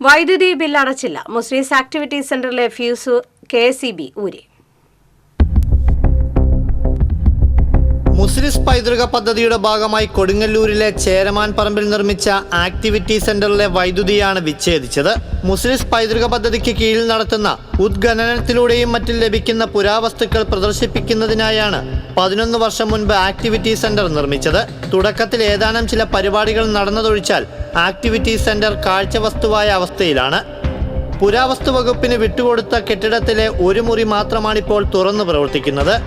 വൈദ്യുതി ബിൽ അടച്ചില്ല Muslims activity സെന്ററിലെ ഫ്യൂസ് കെ സി ബി ഊരി. മുസ്ലിംസ് പൈതൃക പദ്ധതിയുടെ ഭാഗമായി കൊടുങ്ങല്ലൂരിലെ ചേരമാൻ പറമ്പിൽ നിർമ്മിച്ച ആക്ടിവിറ്റി സെന്ററിലെ വൈദ്യുതിയാണ് വിച്ഛേദിച്ചത്. മുസ്ലിംസ് പൈതൃക പദ്ധതിക്ക് കീഴിൽ നടത്തുന്ന ഉദ്ഖനനത്തിലൂടെയും മറ്റും ലഭിക്കുന്ന പുരാവസ്തുക്കൾ പ്രദർശിപ്പിക്കുന്നതിനായാണ് പതിനൊന്ന് വർഷം മുൻപ് ആക്ടിവിറ്റി സെന്റർ നിർമ്മിച്ചത്. തുടക്കത്തിൽ ഏതാനും ചില പരിപാടികൾ നടന്നതൊഴിച്ചാൽ ആക്ടിവിറ്റി സെന്റർ കാഴ്ചവസ്തുവായ അവസ്ഥയിലാണ്. പുരാവസ്തു വകുപ്പിന് വിട്ടുകൊടുത്ത കെട്ടിടത്തിലെ ഒരു മുറി മാത്രമാണിപ്പോൾ തുറന്നു പ്രവർത്തിക്കുന്നത്.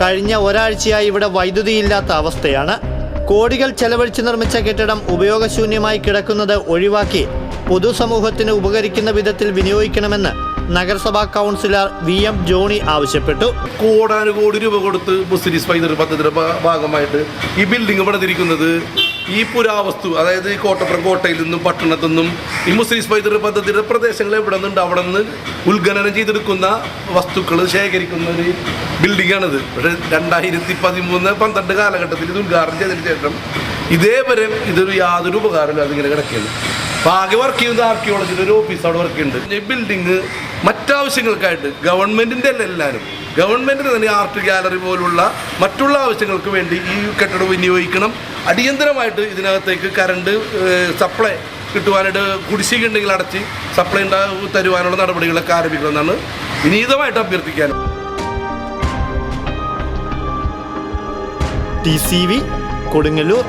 കഴിഞ്ഞ ഒരാഴ്ചയായി ഇവിടെ വൈദ്യുതിയില്ലാത്ത അവസ്ഥയാണ്. കോടികൾ ചെലവഴിച്ച് നിർമ്മിച്ച കെട്ടിടം ഉപയോഗശൂന്യമായി കിടക്കുന്നത് ഒഴിവാക്കി പൊതുസമൂഹത്തിന് ഉപകരിക്കുന്ന വിധത്തിൽ വിനിയോഗിക്കണമെന്ന് നഗരസഭാ കൗൺസിലർ വി എം ജോണി ആവശ്യപ്പെട്ടു. കോടാനുകോടി രൂപ കൊടുത്ത് മുസ്ലിസ് പൈതൃക പദ്ധതിയുടെ ഭാഗമായിട്ട് ഈ ബിൽഡിംഗ് പണിതിരിക്കുന്നത് ഈ പുരാവസ്തു അതായത് ഈ കോട്ടപ്പുറം കോട്ടയിൽ നിന്നും പട്ടണത്തു നിന്നും ഈ മുസ്ലിം പൈതൃക പദ്ധതിയുടെ പ്രദേശങ്ങൾ എവിടെ നിന്നുണ്ട്? അവിടെ നിന്ന് ഉത്ഖനനം ചെയ്തെടുക്കുന്ന വസ്തുക്കൾ ശേഖരിക്കുന്ന ഒരു ബിൽഡിംഗാണിത് പക്ഷേ രണ്ടായിരത്തി പതിമൂന്ന് പന്ത്രണ്ട് കാലഘട്ടത്തിൽ ഇത് ഉദ്ഘാടനം ചെയ്തതിന് ശേഷം ഇതേവരെ ഇതൊരു യാതൊരു ഉപകാരമില്ല അതിങ്ങനെ കിടക്കുന്നത് അപ്പോൾ ആകെ വർക്ക് ചെയ്യുന്നത് ആർക്കിയോളജിയുടെ ഒരു ഓഫീസ് അവിടെ വർക്ക് ചെയ്യുന്നുണ്ട്. ഈ ബിൽഡിങ് മറ്റാവശ്യങ്ങൾക്കായിട്ട് ഗവൺമെന്റിന്റെ അല്ല എല്ലാവരും ഗവൺമെന്റിന് തന്നെ ആർട്ട് ഗാലറി പോലുള്ള മറ്റുള്ള ആവശ്യങ്ങൾക്ക് വേണ്ടി ഈ കെട്ടിടം വിനിയോഗിക്കണം. അടിയന്തരമായിട്ട് ഇതിനകത്തേക്ക് കറണ്ട് സപ്ലൈ കിട്ടുവാനായിട്ട് കുടിശ്ശിക ഉണ്ടെങ്കിൽ അടച്ച് സപ്ലൈ ഉണ്ടാകും തരുവാനുള്ള നടപടികളൊക്കെ ആരംഭിക്കണമെന്നാണ് വിനീതമായിട്ട് അഭ്യർത്ഥിക്കാൻ. T C V Kodungallur.